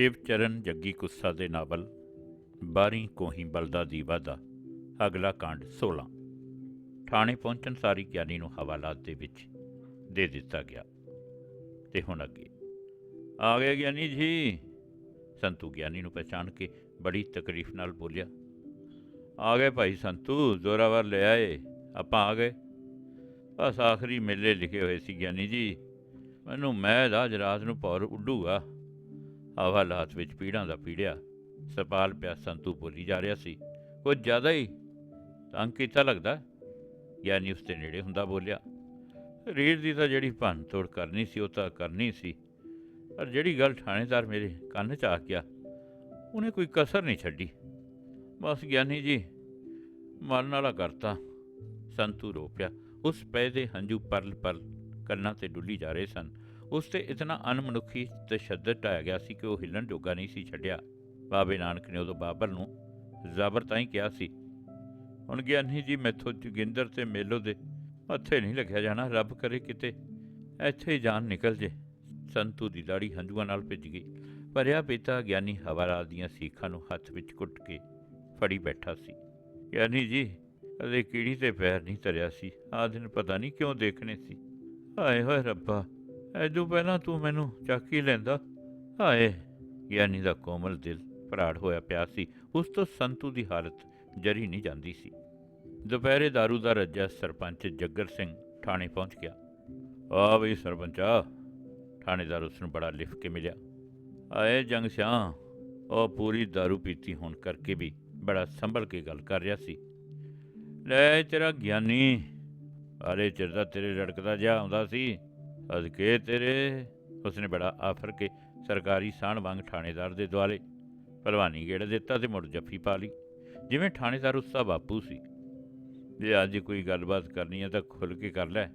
ਸ਼ਿਵ ਚਰਨ ਜੱਗੀ ਕੁੱਸਾ ਦੇ ਨਾਵਲ ਬਾਰੀ ਕੋਹੀ ਬਲਦਾ ਦੀਵਾ ਦਾ ਅਗਲਾ ਕਾਂਡ 16 ਥਾਣੇ ਪਹੁੰਚਣ ਸਾਰੀ ਗਿਆਨੀ ਨੂੰ ਹਵਾਲਾਤ ਦੇ ਵਿੱਚ ਦੇ ਦਿੱਤਾ ਗਿਆ। ਤੇ ਹੁਣ ਅੱਗੇ। ਆ ਗਏ ਗਿਆਨੀ ਜੀ। ਸੰਤੂ ਗਿਆਨੀ ਨੂੰ ਪਛਾਣ ਕੇ ਬੜੀ ਤਕਲੀਫ ਨਾਲ ਬੋਲਿਆ, ਆ ਗਏ ਭਾਈ ਸੰਤੂ ਜ਼ੋਰਾਵਰ ਲੈ ਆਏ। ਆਪਾਂ ਆ ਗਏ। ਬਸ ਆਖਰੀ ਮੇਲੇ ਲਿਖੇ ਹੋਏ ਸੀ ਗਿਆਨੀ ਜੀ। ਮੈਨੂੰ ਮੈਦ ਅੱਜ ਰਾਤ ਨੂੰ ਪੌਰ ਉੱਡੂਗਾ। ਹਵਾਲਾਤ ਵਿੱਚ ਪੀੜਾਂ ਦਾ ਪੀੜਿਆ। ਸਪਾਲ ਪਿਆ ਸੰਤੂ ਬੋਲੀ ਜਾ ਰਿਹਾ ਸੀ। ਕੁਝ ਜ਼ਿਆਦਾ ਹੀ ਤੰਗ ਕੀਤਾ ਲੱਗਦਾ। ਗਿਆਨੀ ਉਸ ਦੇ ਨੇੜੇ ਹੁੰਦਾ ਬੋਲਿਆ, ਰੀੜ ਦੀ ਤਾਂ ਜਿਹੜੀ ਭੰਨ ਤੋੜ ਕਰਨੀ ਸੀ, ਉਹ ਤਾਂ ਕਰਨੀ ਸੀ। ਪਰ ਜਿਹੜੀ ਗੱਲ ਥਾਣੇਦਾਰ ਮੇਰੇ ਕੰਨ 'ਚ ਆ ਗਿਆ, ਉਹਨੇ ਕੋਈ ਕਸਰ ਨਹੀਂ ਛੱਡੀ। ਬਸ ਗਿਆਨੀ ਜੀ ਮਰਨ ਵਾਲਾ ਕਰਤਾ। ਸੰਤੂ ਰੋ ਪਿਆ। ਉਸ ਪੈ ਦੇ ਹੰਝੂ ਪਰਲ ਪਰਲ ਕੰਨਾਂ ਤੇ ਡੁੱਲੀ ਜਾ ਰਹੇ ਸਨ। ਉਸ ਤੇ ਇਤਨਾ ਅਨਮਨੁੱਖੀ ਤਸ਼ੱਦਦ ਢਾਇਆ ਗਿਆ ਸੀ ਕਿ ਉਹ ਹਿੱਲਣ ਜੋਗਾ ਨਹੀਂ ਸੀ ਛੱਡਿਆ। ਬਾਬੇ ਨਾਨਕ ਨੇ ਉਦੋਂ ਬਾਬਰ ਨੂੰ ਜ਼ਾਬਰ ਤਾਂ ਹੀ ਕਿਹਾ ਸੀ, ਹੁਣ ਗਿਆਨੀ ਜੀ, ਮੈਥੋਂ ਜੋਗਿੰਦਰ ਤੇ ਮੇਲੋ ਦੇ ਮੱਥੇ ਨਹੀਂ ਲੱਗਿਆ ਜਾਣਾ। ਰੱਬ ਕਰੇ ਕਿਤੇ ਇੱਥੇ ਹੀ ਜਾਨ ਨਿਕਲ ਜੇ। ਸੰਤੂ ਦੀ ਦਾੜੀ ਹੰਝੂਆਂ ਨਾਲ ਭਿੱਜ ਗਈ। ਭਰਿਆ ਪਿਤਾ ਗਿਆਨੀ ਹਵਾਲਾਲ ਦੀਆਂ ਸੀਖਾਂ ਨੂੰ ਹੱਥ ਵਿੱਚ ਕੁੱਟ ਕੇ ਫੜੀ ਬੈਠਾ ਸੀ। ਗਿਆਨੀ ਜੀ, ਕਦੇ ਕੀੜੀ ਤੇ ਪੈਰ ਨਹੀਂ ਧਰਿਆ ਸੀ। ਆਹ ਦਿਨ ਪਤਾ ਨਹੀਂ ਕਿਉਂ ਦੇਖਣੇ ਸੀ। ਆਏ ਹੋਏ ਰੱਬਾ ਐਦੋਂ ਪਹਿਲਾਂ ਤੂੰ ਮੈਨੂੰ ਚੱਕ ਹੀ ਲੈਂਦਾ ਹਾਏ ਗਿਆਨੀ ਦਾ ਕੋਮਲ ਦਿਲ ਭਰਾੜ ਹੋਇਆ ਪਿਆ ਸੀ ਉਸ ਤੋਂ ਸੰਤੂ ਦੀ ਹਾਲਤ ਜਰੀ ਨਹੀਂ ਜਾਂਦੀ ਸੀ ਦੁਪਹਿਰੇ दारू ਦਾ ਰੱਜਾ ਸਰਪੰਚ ਜੱਗਰ ਸਿੰਘ ਥਾਣੇ ਪਹੁੰਚ ਗਿਆ ਆ ਬਈ ਸਰਪੰਚਾ ਥਾਣੇਦਾਰ ਉਸ ਨੂੰ ਬੜਾ ਲਿਫ ਕੇ ਮਿਲਿਆ ਆਏ ਜੰਗ ਸਿਆਂ ਉਹ ਪੂਰੀ दारू ਪੀਤੀ ਹੋਣ ਕਰਕੇ ਵੀ ਬੜਾ ਸੰਭਲ ਕੇ ਗੱਲ ਕਰ ਰਿਹਾ ਸੀ ਲੈ ਤੇਰਾ ਗਿਆਨੀ ਅਰੇ ਚਿਰ ਦਾ ਤੇਰੇ ਰੜਕਦਾ ਜਾ ਆਉਂਦਾ ਸੀ ਅਦਕੇ ਤੇਰੇ ਉਸਨੇ ਬੜਾ ਆਫਰ ਕੇ ਸਰਕਾਰੀ ਸਾਣ ਵਾਂਗ ਥਾਣੇਦਾਰ ਦੇ ਦੁਆਲੇ ਭਲਵਾਨੀ ਗੇੜ ਦਿੱਤਾ ਤੇ ਮੁੜ ਜੱਫੀ ਪਾ ਲਈ। ਜਿਵੇਂ ਥਾਣੇਦਾਰ ਉਸਦਾ ਬਾਪੂ ਸੀ। ਜੇ ਅੱਜ ਕੋਈ ਗੱਲਬਾਤ ਕਰਨੀ ਹੈ ਤਾਂ ਖੁੱਲ ਕੇ ਕਰ ਲੈ।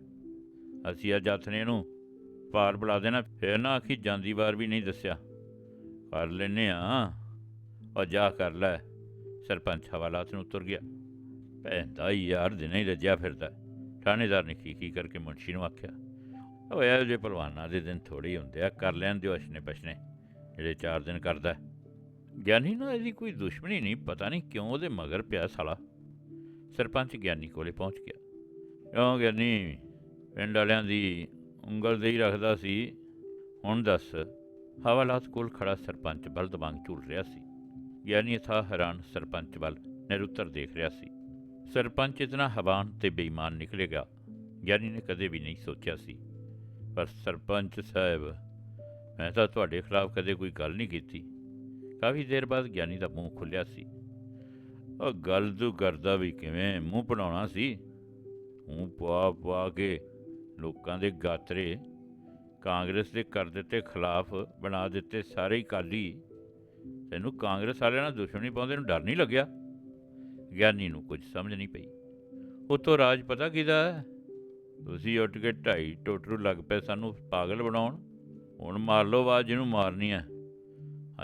ਅਸੀਂ ਅੱਜ ਹੱਥ ਨੂੰ ਪਾਰ ਬੁਲਾ ਦੇਣਾ। ਫੇਰ ਨਾ ਆਖੀ ਜਾਂਦੀ ਵਾਰ ਵੀ ਨਹੀਂ ਦੱਸਿਆ। ਕਰ ਲੈਨੇ ਆ। ਉਹ ਜਾ ਕਰ ਲੈ। ਸਰਪੰਚ ਹਵਾਲਾਤ ਨੂੰ ਉਤਰ ਗਿਆ। ਭੈਂਦਾ ਯਾਰ ਦਿਨੇ ਹੀ ਰੱਜਿਆ ਫਿਰਦਾ। ਥਾਣੇਦਾਰ ਨੇ ਕੀ ਕੀ ਕਰਕੇ ਮੁਨਸ਼ੀ ਨੂੰ ਆਖਿਆ। ਉਹ ਇਹੋ ਜਿਹੇ ਪਹਿਲਵਾਨਾਂ ਦੇ ਦਿਨ ਥੋੜੇ ਹੀ ਹੁੰਦੇ ਆ, ਕਰ ਲੈਣ ਦਿਓ ਅਸ਼ਨੇ ਬਸ਼ਨੇ ਜਿਹੜੇ ਚਾਰ ਦਿਨ ਕਰਦਾ। ਗਿਆਨੀ ਨੂੰ ਇਹਦੀ ਕੋਈ ਦੁਸ਼ਮਣੀ ਨਹੀਂ, ਪਤਾ ਨਹੀਂ ਕਿਉਂ ਉਹਦੇ ਮਗਰ ਪਿਆ ਸਾਲਾ। ਸਰਪੰਚ ਗਿਆਨੀ ਕੋਲੇ ਪਹੁੰਚ ਗਿਆ। ਕਿਉਂ ਗਿਆਨੀ? ਪਿੰਡ ਵਾਲਿਆਂ ਦੀ ਉਂਗਲ ਦੇ ਹੀ ਰੱਖਦਾ ਸੀ। ਹੁਣ ਦੱਸ, ਹਵਾਲਾਤ ਕੋਲ ਖੜਾ ਸਰਪੰਚ ਬਲਦ ਵਾਂਗ ਝੂਲ ਰਿਹਾ ਸੀ। ਗਿਆਨੀ ਥਾ ਹੈਰਾਨ ਸਰਪੰਚ ਵੱਲ ਨਿਰੁੱਤਰ ਦੇਖ ਰਿਹਾ ਸੀ। ਸਰਪੰਚ ਇਤਨਾ ਹਵਾਨ ਤੇ ਬੇਈਮਾਨ ਨਿਕਲੇਗਾ, ਗਿਆਨੀ ਨੇ ਕਦੇ ਵੀ ਨਹੀਂ ਸੋਚਿਆ ਸੀ। ਪਰ ਸਰਪੰਚ ਸਾਹਿਬ, ਮੈਂ ਤਾਂ ਤੁਹਾਡੇ ਖਿਲਾਫ ਕਦੇ ਕੋਈ ਗੱਲ ਨਹੀਂ ਕੀਤੀ। ਕਾਫੀ ਦੇਰ ਬਾਅਦ ਗਿਆਨੀ ਦਾ ਮੂੰਹ ਖੁੱਲਿਆ ਸੀ। ਉਹ ਗੱਲ ਤੂੰ ਕਰਦਾ ਵੀ ਕਿਵੇਂ ਮੂੰਹ ਬਣਾਉਣਾ ਸੀ? ਮੂੰਹ ਪਵਾ ਪਵਾ ਕੇ ਲੋਕਾਂ ਦੇ ਗਾਤਰੇ, ਕਾਂਗਰਸ ਦੇ ਕਰ ਦਿੱਤੇ ਖਿਲਾਫ ਬਣਾ ਦਿੱਤੇ ਸਾਰੇ ਹੀ ਕਾਲੀ ਤੈਨੂੰ ਕਾਂਗਰਸ ਵਾਲਿਆਂ ਨਾਲ ਦੁਸ਼ਮਣੀ ਪਾਉਂਦੇ ਨੂੰ ਡਰ ਨਹੀਂ ਲੱਗਿਆ? ਗਿਆਨੀ ਨੂੰ ਕੁਝ ਸਮਝ ਨਹੀਂ ਪਈ। ਉਤੋਂ ਰਾਜ ਪਤਾ ਕਿਹਦਾ ਹੈ? ਤੁਸੀਂ ਉੱਠ ਕੇ ਢਾਈ ਟੋਟਰੂ ਲੱਗ ਪਏ ਸਾਨੂੰ ਪਾਗਲ ਬਣਾਉਣ। ਹੁਣ ਮਾਰ ਲਓ ਆਵਾਜ਼ ਜਿਹਨੂੰ ਮਾਰਨੀ ਹੈ।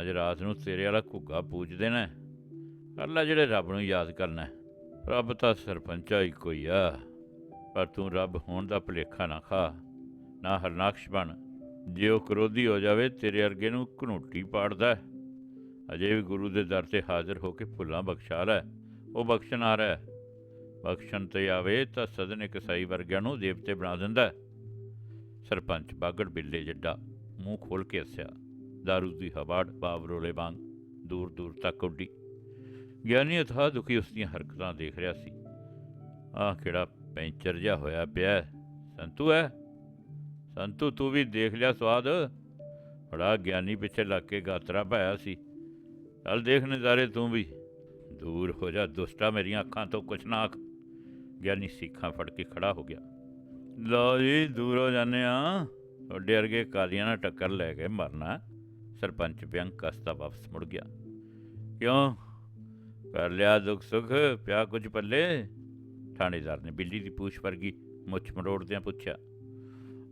ਅੱਜ ਰਾਤ ਨੂੰ ਤੇਰੇ ਵਾਲਾ ਘੁੱਗਾ ਪੂਜ ਦੇਣਾ ਹੈ। ਕਰ ਲੈ ਜਿਹੜੇ ਰੱਬ ਨੂੰ ਯਾਦ ਕਰਨਾ ਰੱਬ ਤਾਂ ਸਰਪੰਚਾ ਹੀ ਕੋਈ ਆ। ਪਰ ਤੂੰ ਰੱਬ ਹੋਣ ਦਾ ਭੁਲੇਖਾ ਨਾ ਖਾ, ਨਾ ਹਰਨਾਕਸ਼ ਬਣ। ਜੇ ਉਹ ਕਰੋਧੀ ਹੋ ਜਾਵੇ, ਤੇਰੇ ਅਰਗੇ ਨੂੰ ਘਨੋਟੀ ਪਾੜਦਾ ਅਜੇ ਵੀ ਗੁਰੂ ਦੇ ਦਰ ਤੇ ਹਾਜ਼ਰ ਹੋ ਕੇ ਫੁੱਲਾਂ ਬਖਸ਼ਾ ਲੈ ਉਹ ਬਖਸ਼ਣ ਆ ਰਿਹਾ ਬਖਸ਼ਣ ਤੇ ਆਵੇ ਤਾਂ ਸਦਨ ਕਸਾਈ ਵਰਗਿਆਂ ਨੂੰ ਦੇਵਤੇ ਬਣਾ ਦਿੰਦਾ ਸਰਪੰਚ ਬਾਗੜ ਬਿੱਲੇ ਜੱਡਾ ਮੂੰਹ ਖੋਲ ਕੇ ਹੱਸਿਆ। ਦਾਰੂ ਦੀ ਹਵਾੜ, ਬਾਵਰੋਲੇ ਵਾਂਗ ਦੂਰ ਦੂਰ ਤੱਕ ਉੱਡੀ। ਗਿਆਨੀ ਅਥਾ ਦੁਖੀ ਉਸ ਦੀਆਂ ਹਰਕਤਾਂ ਦੇਖ ਰਿਹਾ ਸੀ। ਆਹ ਕਿਹੜਾ ਪੈਂਚਰ ਜਿਹਾ ਹੋਇਆ ਪਿਆ ਸੰਤੂ ਹੈ? ਸੰਤੂ, ਤੂੰ ਵੀ ਦੇਖ ਲਿਆ ਸਵਾਦ। ਬੜਾ ਗਿਆਨੀ ਪਿੱਛੇ ਲੱਗ ਕੇ ਗਾਤਰਾ ਪਾਇਆ ਸੀ। ਚੱਲ ਦੇਖ ਨਜ਼ਾਰੇ ਤੂੰ ਵੀ। ਦੂਰ ਹੋ ਜਾ, ਦੁਸ਼ਟਾ ਮੇਰੀਆਂ ਅੱਖਾਂ ਤੋਂ ਕੁਛ ਨਾ ਆਖ ਗਿਆਨੀ ਸਿੱਖਾਂ ਫੜ ਕੇ ਖੜਾ ਹੋ ਗਿਆ। ਲਓ ਜੀ, ਦੂਰ ਹੋ ਜਾਂਦੇ ਆ ਤੁਹਾਡੇ ਵਰਗੇ ਕਾਲੀਆਂ ਨਾਲ ਟੱਕਰ ਲੈ ਕੇ ਮਰਨਾ। ਸਰਪੰਚ ਬਿਆੰਕ ਕਸਤਾ ਵਾਪਸ ਮੁੜ ਗਿਆ। ਕਿਉਂ? ਕਰ ਲਿਆ ਦੁੱਖ ਸੁੱਖ, ਪਿਆ ਕੁਝ ਪੱਲੇ? ਥਾਣੇਦਾਰ ਨੇ ਬਿੱਲੀ ਦੀ ਪੂਛ ਵਰਗੀ ਮੁੱਛ ਮਰੋੜਦਿਆਂ ਪੁੱਛਿਆ।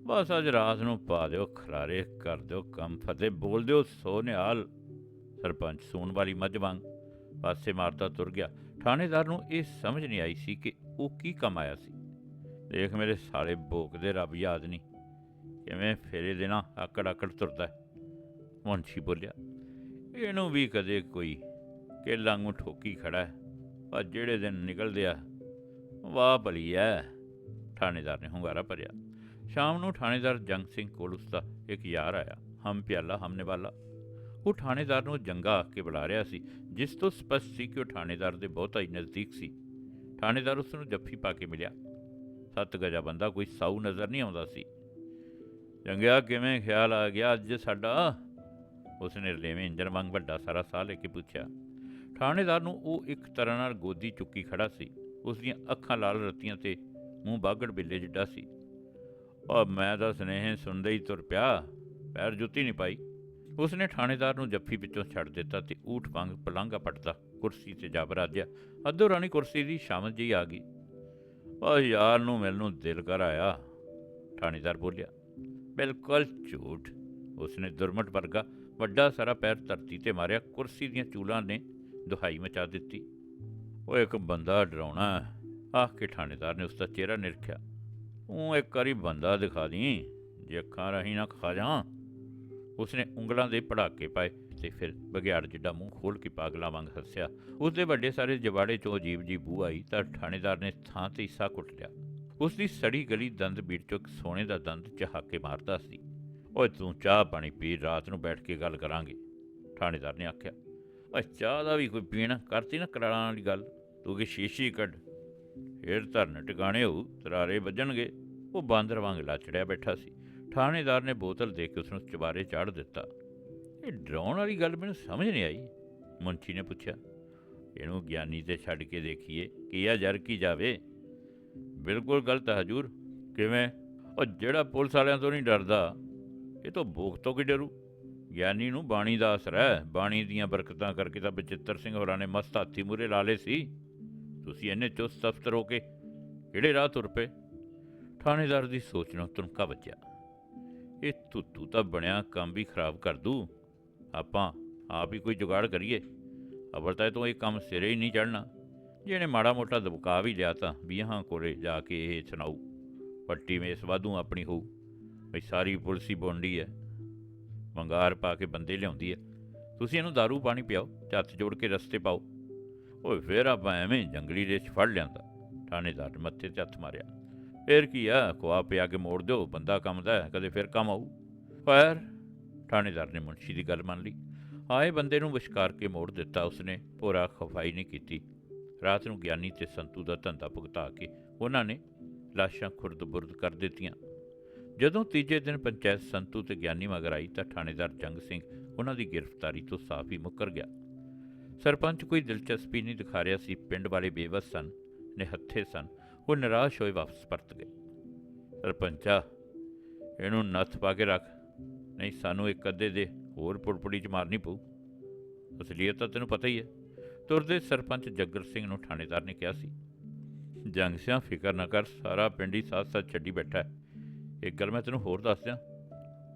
ਬਸ ਅੱਜ ਰਾਤ ਨੂੰ ਪਾ ਦਿਓ ਖਲਾਰੇ, ਕਰ ਦਿਓ ਕੰਮ, ਫਤਿਹ, ਬੋਲ ਦਿਓ ਸੋ ਨਿਹਾਲ ਸਰਪੰਚ ਸੂਣ ਵਾਲੀ ਮੱਝ ਵਾਂਗ ਪਾਸੇ ਮਾਰਦਾ ਤੁਰ ਗਿਆ। ਥਾਣੇਦਾਰ ਨੂੰ ਇਹ ਸਮਝ ਨਹੀਂ ਆਈ ਸੀ ਕਿ ਉਹ ਕੀ ਕੰਮ ਆਇਆ ਸੀ। ਦੇਖ ਮੇਰੇ ਸਾਲੇ ਭੋਗ ਰੱਬ ਯਾਦ ਨਹੀਂ। ਕਿਵੇਂ ਫੇਰੇ ਦੇਣਾ ਆਕੜ ਆਕੜ ਤੁਰਦਾ ਹੈ। ਬੋਲਿਆ, ਇਹਨੂੰ ਵੀ ਕਦੇ ਕੋਈ ਕਿ ਲਾਂਗੂ ਠੋਕੀ ਖੜਾ ਹੈ, ਪਰ ਜਿਹੜੇ ਦਿਨ ਨਿਕਲਦੇ ਆ, ਵਾਹ ਭਲੀ ਐ। ਥਾਣੇਦਾਰ ਨੇ ਹੁੰਗਾਰਾ ਭਰਿਆ। ਸ਼ਾਮ ਨੂੰ ਥਾਣੇਦਾਰ ਜੰਗ ਸਿੰਘ ਕੋਲ ਉਸਦਾ ਇੱਕ ਯਾਰ ਆਇਆ। ਹਮ ਪਿਆਲਾ ਹਮਨੇ ਵਾਲਾ ਉਹ ਥਾਣੇਦਾਰ ਨੂੰ ਜੰਗਾ ਆਖ ਕੇ ਬੁਲਾ ਰਿਹਾ ਸੀ, ਜਿਸ ਤੋਂ ਸਪਸ਼ਟ ਸੀ ਕਿ ਉਹ ਥਾਣੇਦਾਰ ਦੇ ਬਹੁਤਾ ਹੀ ਨਜ਼ਦੀਕ ਸੀ। ਥਾਣੇਦਾਰ ਉਸ ਨੂੰ ਜੱਫੀ ਪਾ ਕੇ ਮਿਲਿਆ। ਸੱਤ ਗਜਾ ਬੰਦਾ ਕੋਈ ਸਾਊ ਨਜ਼ਰ ਨਹੀਂ ਆਉਂਦਾ ਸੀ। ਜੰਗਿਆ, ਕਿਵੇਂ ਖਿਆਲ ਆ ਗਿਆ ਅੱਜ ਸਾਡਾ? ਉਸਨੇ ਰਲੇਵੇਂ ਇੰਜਨ ਵਾਂਗ ਵੱਡਾ ਸਾਰਾ ਸਾਹ ਲੈ ਕੇ ਪੁੱਛਿਆ। ਥਾਣੇਦਾਰ ਨੂੰ ਉਹ ਇੱਕ ਤਰ੍ਹਾਂ ਨਾਲ ਗੋਦੀ ਚੁੱਕੀ ਖੜਾ ਸੀ। ਉਸ ਦੀਆਂ ਅੱਖਾਂ ਲਾਲ ਰਤੀਆਂ ਤੇ ਮੂੰਹ ਬਾਗੜ ਬਿੱਲੇ ਜਿੱਡਾ ਸੀ। ਉਹ ਮੈਂ ਤਾਂ ਸੁਨੇਹੇ ਸੁਣਦੇ ਹੀ ਤੁਰ ਪਿਆ, ਪੈਰ ਜੁੱਤੀ ਨਹੀਂ ਪਾਈ। ਉਸਨੇ ਥਾਣੇਦਾਰ ਨੂੰ ਜੱਫੀ ਵਿੱਚੋਂ ਛੱਡ ਦਿੱਤਾ ਤੇ ਊਠ ਵਾਂਗ ਪਲੰਘਾ ਪਟਦਾ ਕੁਰਸੀ ਤੇ ਜਾ ਬਰਾਜਿਆ ਅੱਧੋ ਰਾਣੀ ਕੁਰਸੀ ਦੀ ਸ਼ਾਮਤ ਜੀ ਆ ਗਈ। ਉਹ ਯਾਰ, ਨੂੰ ਮਿਲਣ ਨੂੰ ਦਿਲ ਕਰ ਆਇਆ, ਥਾਣੇਦਾਰ ਬੋਲਿਆ। ਬਿਲਕੁਲ ਝੂਠ, ਉਸਨੇ ਦੁਰਮਟ ਵਰਗਾ ਵੱਡਾ ਸਾਰਾ ਪੈਰ ਧਰਤੀ ਤੇ ਮਾਰਿਆ। ਕੁਰਸੀ ਦੀਆਂ ਚੂਲਾਂ ਨੇ ਦੁਹਾਈ ਮਚਾ ਦਿੱਤੀ। ਉਹ ਇੱਕ ਬੰਦਾ ਡਰਾਉਣਾ ਆਖ ਕੇ ਥਾਣੇਦਾਰ ਨੇ ਉਸ ਦਾ ਚਿਹਰਾ ਨਿਰਖਿਆ। ਉਹ ਇੱਕ ਵਾਰੀ ਬੰਦਾ ਦਿਖਾ ਦੀ, ਜੇ ਅੱਖਾਂ ਰਹੀ ਨਾ ਖਾ ਜਾ ਉਸਨੇ ਉਂਗਲਾਂ ਦੇ ਪੜਾਕੇ ਪਾਏ ਤੇ ਫਿਰ ਬਗਿਆੜ ਜਿੱਡਾ ਮੂੰਹ ਖੋਲ ਕੇ ਪਾਗਲਾ ਵਾਂਗ ਹੱਸਿਆ। ਉਸਦੇ ਵੱਡੇ ਸਾਰੇ ਜਵਾੜੇ ਚੋਂ ਅਜੀਬ ਜੀ ਬੂ ਆਈ ਤਾਂ ਥਾਣੇਦਾਰ ਨੇ ਥਾਂ ਤੇ ਹਿੱਸਾ ਕੁੱਟ ਲਿਆ। ਉਸ ਦੀ ਸੜੀ ਗਲੀ ਦੰਦ ਬੀੜ ਚੋਂ ਇੱਕ ਸੋਨੇ ਦਾ ਦੰਦ ਚਹਾਕੇ ਮਾਰਦਾ ਸੀ। ਓਏ, ਤੂੰ ਚਾਹ ਪਾਣੀ ਪੀ, ਰਾਤ ਨੂੰ ਬੈਠ ਕੇ ਗੱਲ ਕਰਾਂਗੇ, ਥਾਣੇਦਾਰ ਨੇ ਆਖਿਆ। ਓਏ, ਚਾਹ ਦਾ ਵੀ ਕੋਈ ਪੀਣਾ ਕਰਤੀ ਨਾ ਕਰਾਲਾਂ ਵਾਲੀ ਗੱਲ, ਤੂੰ ਕਿ ਸ਼ੀਸ਼ੀ ਕੱਢ। ਫੇਰ ਧਰਨ ਟਿਕਾਣੇ ਹੋ ਤਰਾਰੇ ਵੱਜਣਗੇ। ਉਹ ਬਾਂਦਰ ਵਾਂਗ ਲਾਚੜਿਆ ਬੈਠਾ ਸੀ। ਥਾਣੇਦਾਰ ਨੇ ਬੋਤਲ ਦੇ ਕੇ ਉਸ ਨੂੰ ਚਬਾਰੇ ਚਾੜ ਦਿੱਤਾ। ਇਹ ਡਰਾਉਣ ਵਾਲੀ ਗੱਲ ਮੈਨੂੰ ਸਮਝ ਨਹੀਂ ਆਈ। ਮੁੰਚੀ ਨੇ ਪੁੱਛਿਆ, ਇਹਨੂੰ ਗਿਆਨੀ ਤੇ ਛੱਡ ਕੇ ਦੇਖੀਏ, ਕੀ ਆ ਜਰ ਕੀ ਜਾਵੇ? ਬਿਲਕੁਲ ਗਲਤ ਹੈ ਹਜੂਰ। ਕਿਵੇਂ? ਉਹ ਜਿਹੜਾ ਪੁਲਿਸ ਵਾਲਿਆਂ ਤੋਂ ਨਹੀਂ ਡਰਦਾ, ਇਹ ਤਾਂ ਭੋਗ ਤੋਂ ਕੀ ਡਰੂ? ਗਿਆਨੀ ਨੂੰ ਬਾਣੀ ਦਾ ਅਸਰ ਹੈ। ਬਾਣੀ ਦੀਆਂ ਬਰਕਤਾਂ ਕਰਕੇ ਤਾਂ ਬਚਿੱਤਰ ਸਿੰਘ ਹੋਰਾਂ ਨੇ ਮਸਤ ਹਾਥੀ ਮੂਰੇ ਲਾ ਲਏ ਸੀ। ਤੁਸੀਂ ਇੰਨੇ ਚੁਸਤ ਦਫਤਰ ਹੋ ਕੇ ਕਿਹੜੇ ਰਾਹ ਤੁਰ ਪਏ? ਥਾਣੇਦਾਰ ਦੀ ਸੋਚ ਨੂੰ ਤੁਨਕਾ ਵੱਜਿਆ। ਇਹ ਤੁੱਤੂ ਤਾਂ ਬਣਿਆ ਕੰਮ ਵੀ ਖਰਾਬ ਕਰ ਦੂ। ਆਪਾਂ ਆਪ ਹੀ ਕੋਈ ਜੁਗਾੜ ਕਰੀਏ। ਅਵਲ ਤਾਂ ਇਹ ਤੋਂ ਇਹ ਕੰਮ ਸਿਰੇ ਹੀ ਨਹੀਂ ਚੜਨਾ ਜਿਹਨੇ ਮਾੜਾ ਮੋਟਾ ਦਬਕਾ ਵੀ ਲਿਆ ਤਾਂ ਵੀਹਾਂ ਕੋਲੇ ਜਾ ਕੇ ਇਹ ਸੁਣਾਊ। ਪੱਟੀ ਮੇਸ ਵਾਧੂ ਆਪਣੀ ਹੋਊ। ਬਈ ਸਾਰੀ ਪੁਲਸੀ ਹੀ ਹੈ ਵੰਗਾਰ ਪਾ ਕੇ ਬੰਦੇ ਲਿਆਉਂਦੀ ਹੈ ਤੁਸੀਂ ਇਹਨੂੰ दारू ਪਾਣੀ ਪਿਆਓ ਹੱਥ ਜੋੜ ਕੇ ਰਸਤੇ ਪਾਓ। ਓਏ ਫੇਰ ਆਪਾਂ ਐਵੇਂ ਜੰਗਲੀ ਰੇਚ ਫੜ ਲਿਆਂਦਾ। ਥਾਣੇਦਾਰ ਮੱਥੇ ਤੇ ਹੱਥ ਮਾਰਿਆ। ਫੇਰ ਕੀ ਆ? ਖਵਾ ਪਿਆ ਕੇ ਮੋੜ ਦਿਓ ਬੰਦਾ ਕੰਮ ਦਾ ਹੈ, ਕਦੇ ਫਿਰ ਕੰਮ ਆਊ। ਫੇਰ ਥਾਣੇਦਾਰ ਨੇ ਮੁਨਸ਼ੀ ਦੀ ਗੱਲ ਮੰਨ ਲਈ। ਆਏ ਬੰਦੇ ਨੂੰ ਵਿਸ਼ਕਾਰ ਕੇ ਮੋੜ ਦਿੱਤਾ ਉਸਨੇ ਭੋਰਾ ਖਫਾਈ ਨਹੀਂ ਕੀਤੀ। ਰਾਤ ਨੂੰ ਗਿਆਨੀ ਤੇ ਸੰਤੂ ਦਾ ਧੰਦਾ ਭੁਗਤਾ ਕੇ ਉਹਨਾਂ ਨੇ ਲਾਸ਼ਾਂ ਖੁਰਦ-ਬੁਰਦ ਕਰ ਦਿੱਤੀਆਂ। ਜਦੋਂ ਤੀਜੇ ਦਿਨ ਪੰਚਾਇਤ ਸੰਤੂ ਤੇ ਗਿਆਨੀ ਮਗਰ ਆਈ ਤਾਂ ਥਾਣੇਦਾਰ ਜੰਗ ਸਿੰਘ ਉਹਨਾਂ ਦੀ ਗ੍ਰਿਫਤਾਰੀ ਤੋਂ ਸਾਫ਼ ਹੀ ਮੁੱਕਰ ਗਿਆ। ਸਰਪੰਚ ਕੋਈ ਦਿਲਚਸਪੀ ਨਹੀਂ ਦਿਖਾ ਰਿਹਾ ਸੀ ਪਿੰਡ ਵਾਲੇ ਬੇਵਸ ਸਨ ਨਿਹੱਥੇ ਸਨ। ਉਹ ਨਿਰਾਸ਼ ਹੋਏ ਵਾਪਸ ਪਰਤ ਗਏ। ਸਰਪੰਚਾ ਇਹਨੂੰ ਨੱਥ ਪਾ ਕੇ ਰੱਖ, ਨਹੀਂ ਸਾਨੂੰ ਇੱਕ ਅੱਧੇ ਦੇ ਹੋਰ ਪੁੜਪੁੜੀ ਚ ਮਾਰਨੀ ਪਊ। ਅਸਲੀਅਤ ਤਾਂ ਤੈਨੂੰ ਪਤਾ ਹੀ ਹੈ। ਤੁਰਦੇ ਸਰਪੰਚ ਜੱਗਰ ਸਿੰਘ ਨੂੰ ਥਾਣੇਦਾਰ ਨੇ ਕਿਹਾ ਸੀ। ਜੰਗ ਸਿਆ, ਫਿਕਰ ਨਾ ਕਰ, ਸਾਰਾ ਪਿੰਡ ਹੀ ਸਾਥ ਸਾਥ ਛੱਡੀ ਬੈਠਾ ਹੈ। ਇੱਕ ਗੱਲ ਮੈਂ ਤੈਨੂੰ ਹੋਰ ਦੱਸ ਦਿਆਂ,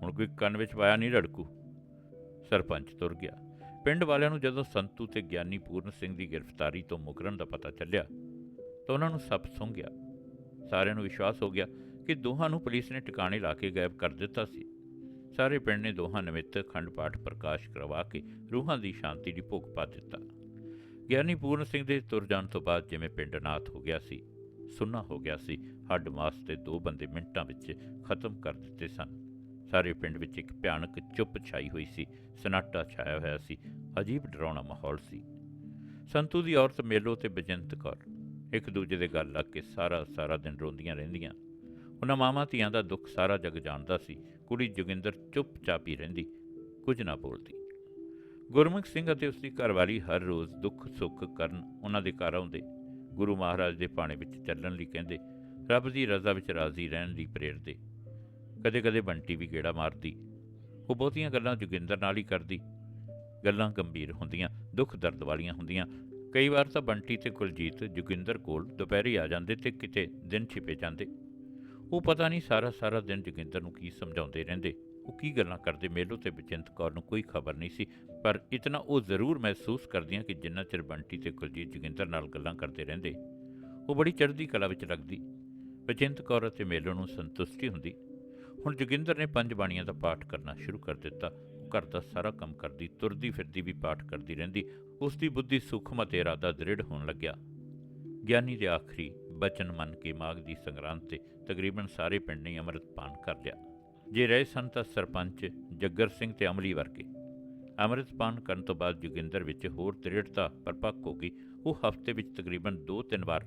ਹੁਣ ਕੋਈ ਕੰਨ ਵਿੱਚ ਪਾਇਆ ਨਹੀਂ ਰੜਕੂ। ਸਰਪੰਚ ਤੁਰ ਗਿਆ। ਪਿੰਡ ਵਾਲਿਆਂ ਨੂੰ ਜਦੋਂ ਸੰਤੂ ਤੇ ਗਿਆਨੀ ਪੂਰਨ ਸਿੰਘ ਦੀ ਗ੍ਰਿਫਤਾਰੀ ਤੋਂ ਮੁਕਰਨ ਦਾ ਪਤਾ ਚੱਲਿਆ ਤਾਂ ਉਹਨਾਂ ਨੂੰ ਸੱਪ ਸੁੰਘ ਗਿਆ। ਸਾਰਿਆਂ ਨੂੰ ਵਿਸ਼ਵਾਸ ਹੋ ਗਿਆ ਕਿ ਦੋਹਾਂ ਨੂੰ ਪੁਲਿਸ ਨੇ ਟਿਕਾਣੇ ਲਾ ਕੇ ਗਾਇਬ ਕਰ ਦਿੱਤਾ ਸੀ। ਸਾਰੇ ਪਿੰਡ ਨੇ ਦੋਹਾਂ ਨਿਮਿੱਤ ਖੰਡ ਪਾਠ ਪ੍ਰਕਾਸ਼ ਕਰਵਾ ਕੇ ਰੂਹਾਂ ਦੀ ਸ਼ਾਂਤੀ ਦੀ ਭੁੱਖ ਪਾ ਦਿੱਤਾ। ਗਿਆਨੀ ਪੂਰਨ ਸਿੰਘ ਦੇ ਤੁਰ ਜਾਣ ਤੋਂ ਬਾਅਦ ਜਿਵੇਂ ਪਿੰਡ ਨਾਥ ਹੋ ਗਿਆ ਸੀ, ਸੁੰਨਾ ਹੋ ਗਿਆ ਸੀ, ਹੱਡ ਮਾਸ ਤੇ ਦੋ ਬੰਦੇ ਮਿੰਟਾਂ ਵਿੱਚ ਖਤਮ ਕਰ ਦਿੱਤੇ ਸਨ। ਸਾਰੇ ਪਿੰਡ ਵਿੱਚ ਇੱਕ ਭਿਆਨਕ ਚੁੱਪ ਛਾਈ ਹੋਈ ਸੀ, ਸਨਾਟਾ ਛਾਇਆ ਹੋਇਆ ਸੀ, ਅਜੀਬ ਡਰਾਉਣਾ ਮਾਹੌਲ ਸੀ। ਸੰਤੂ ਦੀ ਔਰਤ ਮੇਲੋ ਤੇ ਬਜੰਤ ਕੌਰ ਇੱਕ ਦੂਜੇ ਦੇ ਗੱਲ ਲੱਗ ਕੇ ਸਾਰਾ ਸਾਰਾ ਦਿਨ ਰੋਂਦੀਆਂ ਰਹਿੰਦੀਆਂ। ਉਹਨਾਂ ਮਾਮਾ ਧੀਆਂ ਦਾ ਦੁੱਖ ਸਾਰਾ ਜਗ ਜਾਣਦਾ ਸੀ। ਕੁੜੀ ਜੋਗਿੰਦਰ ਚੁੱਪਚਾਪ ਹੀ ਰਹਿੰਦੀ, ਕੁਝ ਨਾ ਬੋਲਦੀ। ਗੁਰਮੁਖ ਸਿੰਘ ਅਤੇ ਉਸ ਦੀ ਘਰਵਾਲੀ ਹਰ ਰੋਜ਼ ਦੁੱਖ ਸੁੱਖ ਕਰਨ ਉਹਨਾਂ ਦੇ ਘਰ ਆਉਂਦੇ। ਗੁਰੂ ਮਹਾਰਾਜ ਦੇ ਪਾਣੇ ਵਿੱਚ ਚੱਲਣ ਲਈ ਕਹਿੰਦੇ, ਰੱਬ ਦੀ ਰਜ਼ਾ ਵਿੱਚ ਰਾਜ਼ੀ ਰਹਿਣ ਲਈ ਪ੍ਰੇਰਦੇ। ਕਦੇ-ਕਦੇ ਬੰਟੀ ਵੀ ਗੇੜਾ ਮਾਰਦੀ। ਉਹ ਬਹੁਤੀਆਂ ਗੱਲਾਂ ਜੋਗਿੰਦਰ ਨਾਲ ਹੀ ਕਰਦੀ। ਗੱਲਾਂ ਗੰਭੀਰ ਹੁੰਦੀਆਂ, ਦੁੱਖ ਦਰਦ ਵਾਲੀਆਂ ਹੁੰਦੀਆਂ। ਕਈ ਵਾਰ ਤਾਂ ਬੰਟੀ ਤੇ ਕੁਲਜੀਤ ਜੋਗਿੰਦਰ ਕੋਲ ਦੁਪਹਿਰੇ ਆ ਜਾਂਦੇ ਤੇ ਕਿਤੇ ਦਿਨ ਛਿਪੇ ਜਾਂਦੇ। ਉਹ ਪਤਾ ਨਹੀਂ ਸਾਰਾ ਸਾਰਾ ਦਿਨ ਜੋਗਿੰਦਰ ਨੂੰ ਕੀ ਸਮਝਾਉਂਦੇ ਰਹਿੰਦੇ। ਉਹ ਕੀ ਗੱਲਾਂ ਕਰਦੇ ਮੇਲੋ ਤੇ ਬਚਿੰਤ ਕੌਰ ਨੂੰ ਕੋਈ ਖਬਰ ਨਹੀਂ ਸੀ, ਪਰ ਇਤਨਾ ਉਹ ਜ਼ਰੂਰ ਮਹਿਸੂਸ ਕਰਦੀਆਂ ਕਿ ਜਿੰਨਾ ਚਿਰ ਬੰਟੀ ਤੇ ਕੁਲਜੀਤ ਜੋਗਿੰਦਰ ਨਾਲ ਗੱਲਾਂ ਕਰਦੇ ਰਹਿੰਦੇ, ਉਹ ਬੜੀ ਚੜ੍ਹਦੀ ਕਲਾ ਵਿੱਚ ਲੱਗਦੀ। ਬਚਿੰਤ ਕੌਰ ਅਤੇ ਮੇਲੋ ਨੂੰ ਸੰਤੁਸ਼ਟੀ ਹੁੰਦੀ। ਹੁਣ ਜੋਗਿੰਦਰ ਨੇ ਪੰਜ ਬਾਣੀਆਂ ਦਾ ਪਾਠ ਕਰਨਾ ਸ਼ੁਰੂ ਕਰ ਦਿੱਤਾ। ਉਹ ਘਰ ਦਾ ਸਾਰਾ ਕੰਮ ਕਰਦੀ, ਤੁਰਦੀ ਫਿਰਦੀ ਵੀ ਪਾਠ ਕਰਦੀ ਰਹਿੰਦੀ। ਉਸ ਦੀ ਬੁੱਧੀ ਸੂਖਮ ਅਤੇ ਇਰਾਦਾ ਦ੍ਰਿੜ ਹੋਣ ਲੱਗਿਆ। ਗਿਆਨੀ ਦੇ ਆਖਰੀ ਬਚਨ ਮੰਨ ਕੇ ਮਾਘ ਦੀ ਸੰਗਰਾਂਦ ਤੇ ਤਕਰੀਬਨ ਸਾਰੇ ਪਿੰਡ ਨੇ ਅੰਮ੍ਰਿਤਪਾਨ ਕਰ ਲਿਆ। ਜੇ ਰਹੇ ਸਨ ਤਾਂ ਸਰਪੰਚ ਜੱਗਰ ਸਿੰਘ ਤੇ ਅਮਲੀ ਵਰਗੇ। ਅੰਮ੍ਰਿਤਪਾਨ ਕਰਨ ਤੋਂ ਬਾਅਦ ਜੋਗਿੰਦਰ ਵਿੱਚ ਹੋਰ ਦ੍ਰਿੜਤਾ ਪਰਪੱਕ ਹੋ ਗਈ। ਉਹ ਹਫ਼ਤੇ ਵਿੱਚ ਤਕਰੀਬਨ 2-3 ਵਾਰ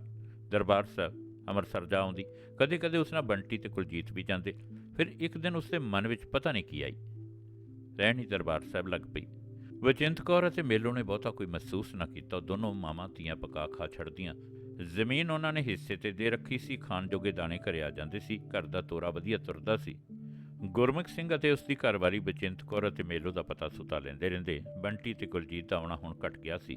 ਦਰਬਾਰ ਸਾਹਿਬ ਅੰਮ੍ਰਿਤਸਰ ਜਾ ਆਉਂਦੀ। ਕਦੇ-ਕਦੇ ਉਸ ਨਾਲ ਬੰਟੀ ਤੇ ਕੁਲਜੀਤ ਵੀ ਜਾਂਦੇ। ਫਿਰ ਇੱਕ ਦਿਨ ਉਸਦੇ ਮਨ ਵਿੱਚ ਪਤਾ ਨਹੀਂ ਕੀ ਆਈ। ਰਹਿਣੀ ਦਰਬਾਰ ਸਾਹਿਬ ਲੱਗ ਪਈ। ਵਚਿੰਤ ਕੌਰ ਅਤੇ ਮੇਲੋ ਨੇ ਬਹੁਤਾ ਕੋਈ ਮਹਿਸੂਸ ਨਾ ਕੀਤਾ। ਦੋਨੋਂ ਮਾਵਾਂ ਧੀਆਂ ਪਕਾ ਖਾ ਛੱਡਦੀਆਂ। ਜ਼ਮੀਨ ਉਹਨਾਂ ਨੇ ਹਿੱਸੇ ਤੇ ਦੇ ਰੱਖੀ ਸੀ। ਖਾਣ ਜੋਗੇ ਦਾਣੇ ਘਰੇ ਆ ਜਾਂਦੇ ਸੀ। ਘਰ ਦਾ ਤੋਰਾ ਵਧੀਆ ਤੁਰਦਾ ਸੀ। ਗੁਰਮੁਖ ਸਿੰਘ ਅਤੇ ਉਸ ਦੀ ਘਰਵਾਲੀ ਬਚਿੰਤ ਕੌਰ ਅਤੇ ਮੇਲੋ ਦਾ ਪਤਾ ਸੁਤਾ ਲੈਂਦੇ ਰਹਿੰਦੇ। ਬੰਟੀ ਤੇ ਕੁਲਜੀਤ ਦਾ ਆਉਣਾ ਹੁਣ ਘਟ ਗਿਆ ਸੀ।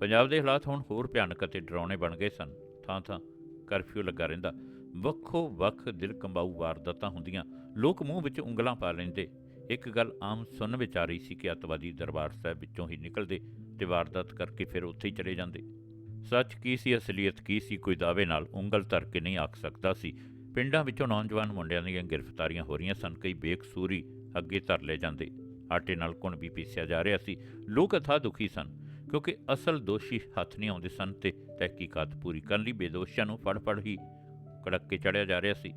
ਪੰਜਾਬ ਦੇ ਹਾਲਾਤ ਹੁਣ ਹੋਰ ਭਿਆਨਕ ਅਤੇ ਡਰਾਉਣੇ ਬਣ ਗਏ ਸਨ। ਥਾਂ ਥਾਂ ਕਰਫਿਊ ਲੱਗਾ ਰਹਿੰਦਾ। ਵੱਖੋ ਵੱਖ ਦਿਲ ਕੰਬਾਊ ਵਾਰਦਾਤਾਂ ਹੁੰਦੀਆਂ। ਲੋਕ ਮੂੰਹ ਵਿੱਚ ਉਂਗਲਾਂ ਪਾ ਲੈਂਦੇ। ਇੱਕ ਗੱਲ ਆਮ ਸੁਣ ਵਿੱਚ ਆ ਰਹੀ ਸੀ ਕਿ ਅੱਤਵਾਦੀ ਦਰਬਾਰ ਸਾਹਿਬ ਵਿੱਚੋਂ ਹੀ ਨਿਕਲਦੇ ਤੇ ਵਾਰਦਾਤ ਕਰਕੇ ਫਿਰ ਉੱਥੇ ਹੀ ਚਲੇ ਜਾਂਦੇ। ਸੱਚ ਕੀ ਸੀ, ਅਸਲੀਅਤ ਕੀ ਸੀ, ਕੋਈ ਦਾਅਵੇ ਨਾਲ ਉਂਗਲ ਧਰ ਕੇ ਨਹੀਂ ਆਖ ਸਕਦਾ ਸੀ। ਪਿੰਡਾਂ ਵਿੱਚੋਂ ਨੌਜਵਾਨ ਮੁੰਡਿਆਂ ਦੀਆਂ ਗ੍ਰਿਫਤਾਰੀਆਂ ਹੋ ਰਹੀਆਂ ਸਨ, ਕਈ ਬੇਕਸੂਰੀ ਅੱਗੇ ਧਰ ਲਏ ਜਾਂਦੇ। ਆਟੇ ਨਾਲ ਕੁਣ ਵੀ ਪੀਸਿਆ ਜਾ ਰਿਹਾ ਸੀ। ਲੋਕ ਅਥਾਹ ਦੁਖੀ ਸਨ, ਕਿਉਂਕਿ ਅਸਲ ਦੋਸ਼ੀ ਹੱਥ ਨਹੀਂ ਆਉਂਦੇ ਸਨ ਤੇ ਤਹਿਕੀਕਾਤ ਪੂਰੀ ਕਰਨ ਲਈ ਬੇਦੋਸ਼ਾਂ ਨੂੰ ਫੜ ਫੜ ਹੀ ਕੜਕ ਕੇ ਚੜਿਆ ਜਾ ਰਿਹਾ ਸੀ।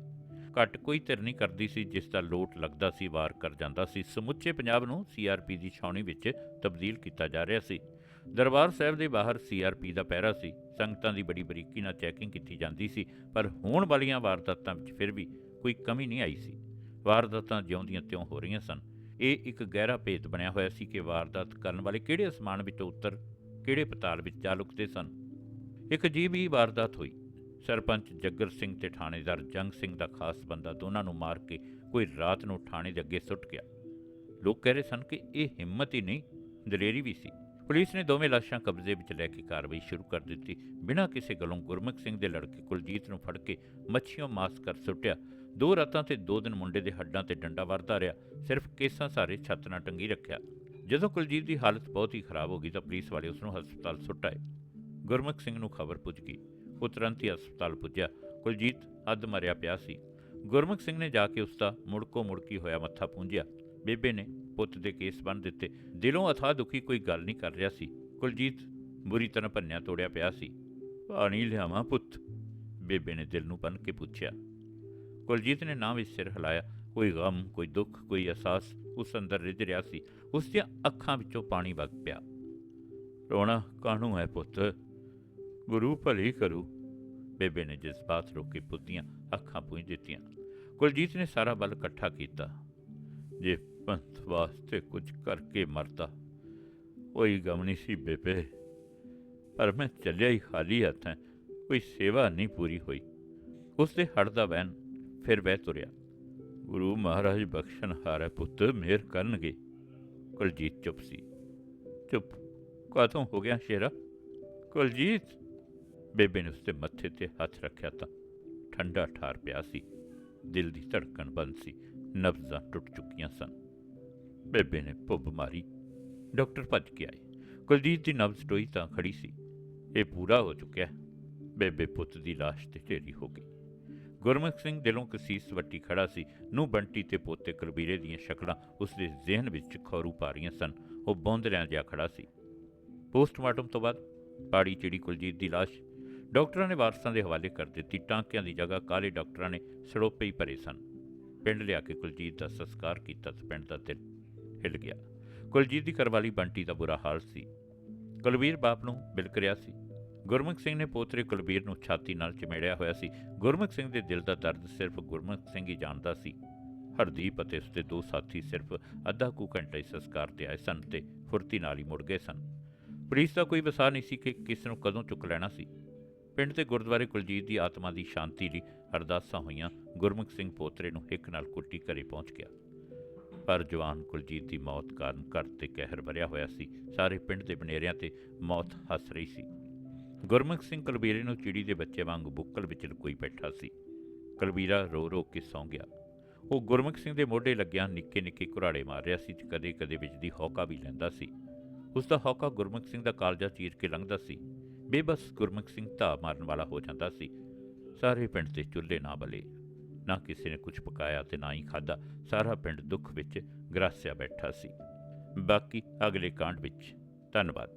ਘੱਟ ਕੋਈ ਧਿਰ ਨਹੀਂ ਕਰਦੀ ਸੀ, ਜਿਸ ਦਾ ਲੋਟ ਲੱਗਦਾ ਸੀ, ਵਾਰ ਕਰ ਜਾਂਦਾ ਸੀ। ਸਮੁੱਚੇ ਪੰਜਾਬ ਨੂੰ ਸੀਆਰਪੀ ਦੀ ਛਾਉਣੀ ਵਿੱਚ ਤਬਦੀਲ ਕੀਤਾ ਜਾ ਰਿਹਾ ਸੀ। ਦਰਬਾਰ ਸਾਹਿਬ ਦੇ ਬਾਹਰ ਸੀਆਰਪੀ ਦਾ ਪਹਿਰਾ ਸੀ। ਸੰਗਤਾਂ ਦੀ ਬੜੀ ਬਰੀਕੀ ਨਾਲ ਚੈਕਿੰਗ ਕੀਤੀ ਜਾਂਦੀ ਸੀ, ਪਰ ਹੋਣ ਵਾਲੀਆਂ ਵਾਰਦਾਤਾਂ ਵਿੱਚ ਫਿਰ ਵੀ ਕੋਈ ਕਮੀ ਨਹੀਂ ਆਈ ਸੀ। ਵਾਰਦਾਤਾਂ ਜਿਉਂਦੀਆਂ ਤਿਉਂ ਹੋ ਰਹੀਆਂ ਸਨ। ਇਹ ਇੱਕ ਗਹਿਰਾ ਭੇਦ ਬਣਿਆ ਹੋਇਆ ਸੀ ਕਿ ਵਾਰਦਾਤ ਕਰਨ ਵਾਲੇ ਕਿਹੜੇ ਅਸਮਾਨ ਵਿੱਚੋਂ ਉੱਤਰ, ਕਿਹੜੇ ਪਤਾਲ ਵਿੱਚ ਜਾ ਲੁਕਦੇ ਸਨ। ਇੱਕ ਅਜੀਬ ਹੀ ਵਾਰਦਾਤ ਹੋਈ। ਸਰਪੰਚ ਜੱਗਰ ਸਿੰਘ ਤੇ ਥਾਣੇਦਾਰ ਜੰਗ ਸਿੰਘ ਦਾ ਖਾਸ ਬੰਦਾ ਦੋਨਾਂ ਨੂੰ ਮਾਰ ਕੇ ਕੋਈ ਰਾਤ ਨੂੰ ਥਾਣੇ ਦੇ ਅੱਗੇ ਸੁੱਟ ਗਿਆ। ਲੋਕ ਕਹਿ ਰਹੇ ਸਨ ਕਿ ਇਹ ਹਿੰਮਤ ਹੀ ਨਹੀਂ, ਦਲੇਰੀ ਵੀ ਸੀ। ਪੁਲਿਸ ਨੇ ਦੋਵੇਂ ਲਾਸ਼ਾਂ ਕਬਜ਼ੇ ਵਿੱਚ ਲੈ ਕੇ ਕਾਰਵਾਈ ਸ਼ੁਰੂ ਕਰ ਦਿੱਤੀ। ਬਿਨਾਂ ਕਿਸੇ ਗੱਲੋਂ ਗੁਰਮੁਖ ਸਿੰਘ ਦੇ ਲੜਕੇ ਕੁਲਜੀਤ ਨੂੰ ਫੜ ਕੇ ਮੱਛੀਆਂ ਮਾਸ ਕਰ ਸੁੱਟਿਆ। ਦੋ ਰਾਤਾਂ ਤੇ ਦੋ ਦਿਨ ਮੁੰਡੇ ਦੇ ਹੱਡਾਂ ਤੇ ਡੰਡਾ ਵਰਦਾ ਰਿਹਾ। ਸਿਰਫ ਕੇਸਾਂ ਸਾਰੇ ਛੱਤ ਨਾਲ ਟੰਗੀ ਰੱਖਿਆ। ਜਦੋਂ ਕੁਲਜੀਤ ਦੀ ਹਾਲਤ ਬਹੁਤ ਹੀ ਖਰਾਬ ਹੋ ਗਈ ਤਾਂ ਪੁਲਿਸ ਵਾਲੇ ਉਸ ਨੂੰ ਹਸਪਤਾਲ ਸੁੱਟਾਏ ਗੁਰਮੁਖ ਸਿੰਘ ਨੂੰ ਖਬਰ ਪੁੱਜ ਗਈ। ਉਹ ਤੁਰੰਤ ਹੀ ਹਸਪਤਾਲ ਪੁੱਜਿਆ। ਕੁਲਜੀਤ ਅੱਧ ਮਰਿਆ ਪਿਆ ਸੀ। ਗੁਰਮੁਖ ਸਿੰਘ ਨੇ ਜਾ ਕੇ ਉਸ ਦਾ ਮੁੜਕੋ ਮੁੜਕੀ ਹੋਇਆ ਮੱਥਾ ਪੂੰਝਿਆ। ਬੇਬੇ ਨੇ ਪੁੱਤ ਦੇ ਕੇਸ ਬੰਨ ਦਿੱਤੇ। ਦਿਲੋਂ ਅਥਾਹ ਦੁਖੀ ਕੋਈ ਗੱਲ ਨਹੀਂ ਕਰ ਰਿਹਾ ਸੀ। ਕੁਲਜੀਤ ਬੁਰੀ ਤਰ੍ਹਾਂ ਭੰਨਿਆ ਤੋੜਿਆ ਪਿਆ ਸੀ। ਪਾਣੀ ਲਿਆਵਾਂ ਪੁੱਤ? ਬੇਬੇ ਨੇ ਦਿਲ ਨੂੰ ਬੰਨ ਕੇ ਪੁੱਛਿਆ। ਕੁਲਜੀਤ ਨੇ ਨਾ ਵਿੱਚ ਸਿਰ ਹਿਲਾਇਆ। ਕੋਈ ਗਮ, ਕੋਈ ਦੁੱਖ, ਕੋਈ ਅਹਿਸਾਸ ਉਸ ਅੰਦਰ ਰਿੱਝ ਰਿਹਾ ਸੀ। ਉਸ ਦੀਆਂ ਅੱਖਾਂ ਵਿੱਚੋਂ ਪਾਣੀ ਵਗ ਪਿਆ। ਰੋਣਾ ਕਾਹਨੂੰ ਹੈ ਪੁੱਤ? ਗੁਰੂ ਭਲੀ ਕਰੂ। ਬੇਬੇ ਨੇ ਜਜ਼ਬਾਤ ਰੋਕ ਪੁੱਤੀਆਂ, ਅੱਖਾਂ ਪੂੰਝ ਦਿੱਤੀਆਂ। ਕੁਲਜੀਤ ਨੇ ਸਾਰਾ ਬਲ ਇਕੱਠਾ ਕੀਤਾ। ਜੇ ਪੰਥ ਵਾਸਤੇ ਕੁਝ ਕਰਕੇ ਮਰਦਾ ਕੋਈ ਗਮ ਨਹੀਂ ਸੀ ਬੇਬੇ। ਪਰ ਮੈਂ ਚੱਲਿਆ ਹੀ ਖਾਲੀ ਹੱਥਾਂ ਕੋਈ ਸੇਵਾ ਨਹੀਂ ਪੂਰੀ ਹੋਈ। ਉਸ ਦੇ ਹੜ ਦਾ ਵੈਨ ਫਿਰ ਵਹਿ ਤੁਰਿਆ। ਗੁਰੂ ਮਹਾਰਾਜ ਬਖਸ਼ਣ ਹਾਰੇ ਪੁੱਤ, ਮਿਹਰ ਕਰਨਗੇ। ਕੁਲਜੀਤ ਚੁੱਪ ਸੀ। ਚੁੱਪ ਕਾਤੋਂ ਹੋ ਗਿਆ ਸ਼ੇਰਾ? ਕੁਲਜੀਤ! ਬੇਬੇ ਨੇ ਉਸਦੇ ਮੱਥੇ ਤੇ ਹੱਥ ਰੱਖਿਆ ਤਾਂ ਠੰਡਾ ਠਾਰ ਪਿਆ ਸੀ। ਦਿਲ ਦੀ ਧੜਕਣ ਬੰਦ ਸੀ। ਨਬਜ਼ਾਂ ਟੁੱਟ ਚੁੱਕੀਆਂ ਸਨ। ਬੇਬੇ ਨੇ ਪੁੱਬ ਮਾਰੀ। ਡਾਕਟਰ ਭੱਜ ਕੇ ਆਏ। ਕੁਲਜੀਤ ਦੀ ਨਬਜ਼ ਟੋਈ ਤਾਂ ਖੜੀ ਸੀ। ਇਹ ਪੂਰਾ ਹੋ ਚੁੱਕਿਆ। ਬੇਬੇ ਪੁੱਤ ਦੀ ਲਾਸ਼ ਤੇ ਢੇਰੀ ਹੋ ਗਈ। ਗੁਰਮੁਖ ਸਿੰਘ ਦਿਲੋਂ ਕਸੀਸ ਵੱਟੀ ਖੜਾ ਸੀ। ਨੂੰ ਬੰਟੀ ਤੇ ਪੋਤੇ ਕਰਬੀਰੇ ਦੀਆਂ ਸ਼ਕਲਾਂ ਉਸਦੇ ਜ਼ਿਹਨ ਵਿੱਚ ਖੌਰੂ ਪਾ ਰਹੀਆਂ ਸਨ। ਉਹ ਬੌਂਦਲਿਆਂ ਜਿਹਾ ਖੜਾ ਸੀ। ਪੋਸਟਮਾਰਟਮ ਤੋਂ ਬਾਅਦ ਪਾੜੀ ਚਿੜੀ ਕੁਲਜੀਤ ਦੀ ਲਾਸ਼ ਡਾਕਟਰਾਂ ਨੇ ਵਾਰਸਾਂ ਦੇ ਹਵਾਲੇ ਕਰ ਦਿੱਤੀ, ਟਾਂਕਿਆਂ ਦੀ ਜਗ੍ਹਾ ਕਾਲੇ ਡਾਕਟਰਾਂ ਨੇ ਸੜੋਪੇ ਹੀ ਭਰੇ ਸਨ। ਪਿੰਡ ਲਿਆ ਕੇ ਕੁਲਜੀਤ ਦਾ ਸੰਸਕਾਰ ਕੀਤਾ ਤਾਂ ਪਿੰਡ ਦਾ ਦਿਲ ਹਿੱਲ ਗਿਆ। ਕੁਲਜੀਤ ਦੀ ਕਰਵਾਲੀ ਬੰਟੀ ਦਾ ਬੁਰਾ ਹਾਲ ਸੀ। ਕੁਲਵੀਰ ਬਾਪ ਨੂੰ ਬਿਲਕ ਰਿਹਾ ਸੀ। ਗੁਰਮੁਖ ਸਿੰਘ ਨੇ ਪੋਤਰੇ ਕੁਲਬੀਰ ਨੂੰ ਛਾਤੀ ਨਾਲ ਚਿਮੇੜਿਆ ਹੋਇਆ ਸੀ। ਗੁਰਮੁਖ ਸਿੰਘ ਦੇ ਦਿਲ ਦਾ ਦਰਦ ਸਿਰਫ ਗੁਰਮੁਖ ਸਿੰਘ ਹੀ ਜਾਣਦਾ ਸੀ। ਹਰਦੀਪ ਅਤੇ ਉਸਦੇ ਦੋ ਸਾਥੀ ਸਿਰਫ ਅੱਧਾ ਕੁ ਘੰਟਾ ਹੀ ਸੰਸਕਾਰ ਤੇ ਆਏ ਸਨ ਤੇ ਫੁਰਤੀ ਨਾਲ ਹੀ ਮੁੜ ਗਏ ਸਨ। ਪੁਲਿਸ ਦਾ ਕੋਈ ਵਸਾ ਨਹੀਂ ਸੀ ਕਿ ਕਿਸ ਨੂੰ ਕਦੋਂ ਚੁੱਕ ਲੈਣਾ ਸੀ। ਪਿੰਡ ਤੇ ਗੁਰਦੁਆਰੇ ਕੁਲਜੀਤ ਦੀ ਆਤਮਾ ਦੀ ਸ਼ਾਂਤੀ ਲਈ ਅਰਦਾਸਾਂ ਹੋਈਆਂ, ਗੁਰਮੁਖ ਸਿੰਘ ਪੋਤਰੇ ਨੂੰ ਹਿੱਕ ਨਾਲ ਕੁੱਟੀ ਘਰੇ ਪਹੁੰਚ ਗਿਆ। ਪਰ ਜਵਾਨ ਕੁਲਜੀਤ ਦੀ ਮੌਤ ਕਾਰਨ ਘਰ ਤੇ ਕਹਿਰ ਭਰਿਆ ਹੋਇਆ ਸੀ। ਸਾਰੇ ਪਿੰਡ ਦੇ ਬਨੇਰਿਆਂ ਤੇ ਮੌਤ ਹੱਸ ਰਹੀ ਸੀ। ਗੁਰਮੁਖ ਸਿੰਘ ਕਲਬੀਰੇ ਨੂੰ ਚਿੜੀ ਦੇ ਬੱਚੇ ਵਾਂਗ ਬੁੱਕਲ ਵਿੱਚ ਲੁਕੋਈ ਬੈਠਾ ਸੀ। ਕਲਬੀਰਾ ਰੋ ਰੋ ਕੇ ਸੌਂ ਗਿਆ। ਉਹ ਗੁਰਮੁਖ ਸਿੰਘ ਦੇ ਮੋਢੇ ਲੱਗਿਆ ਨਿੱਕੇ ਨਿੱਕੇ ਘੁਰਾੜੇ ਮਾਰ ਰਿਹਾ ਸੀ ਤੇ ਕਦੇ ਕਦੇ ਵਿੱਚ ਦੀ ਹੌਕਾ ਵੀ ਲੈਂਦਾ ਸੀ। ਉਸ ਦਾ ਹੌਕਾ ਗੁਰਮੁਖ ਸਿੰਘ ਦਾ ਕਾਲਜਾ ਚੀਰ ਕੇ ਲੰਘਦਾ ਸੀ। ਬੇਬਸ ਗੁਰਮੁਖ ਸਿੰਘ ਧਾ ਮਾਰਨ ਵਾਲਾ ਹੋ ਜਾਂਦਾ ਸੀ। ਸਾਰੇ ਪਿੰਡ ਦੇ ਚੁੱਲ੍ਹੇ ਨਾ ਬਲੇ। ਨਾ ਕਿਸੇ ਨੇ ਕੁਝ ਪਕਾਇਆ ਤੇ ਨਾ ਹੀ ਖਾਦਾ ਸਾਰਾ ਪਿੰਡ ਦੁੱਖ ਵਿੱਚ ਗਰਾਸਿਆ ਬੈਠਾ ਸੀ। ਬਾਕੀ ਅਗਲੇ ਕਾਂਡ ਵਿੱਚ ਧੰਨਵਾਦ।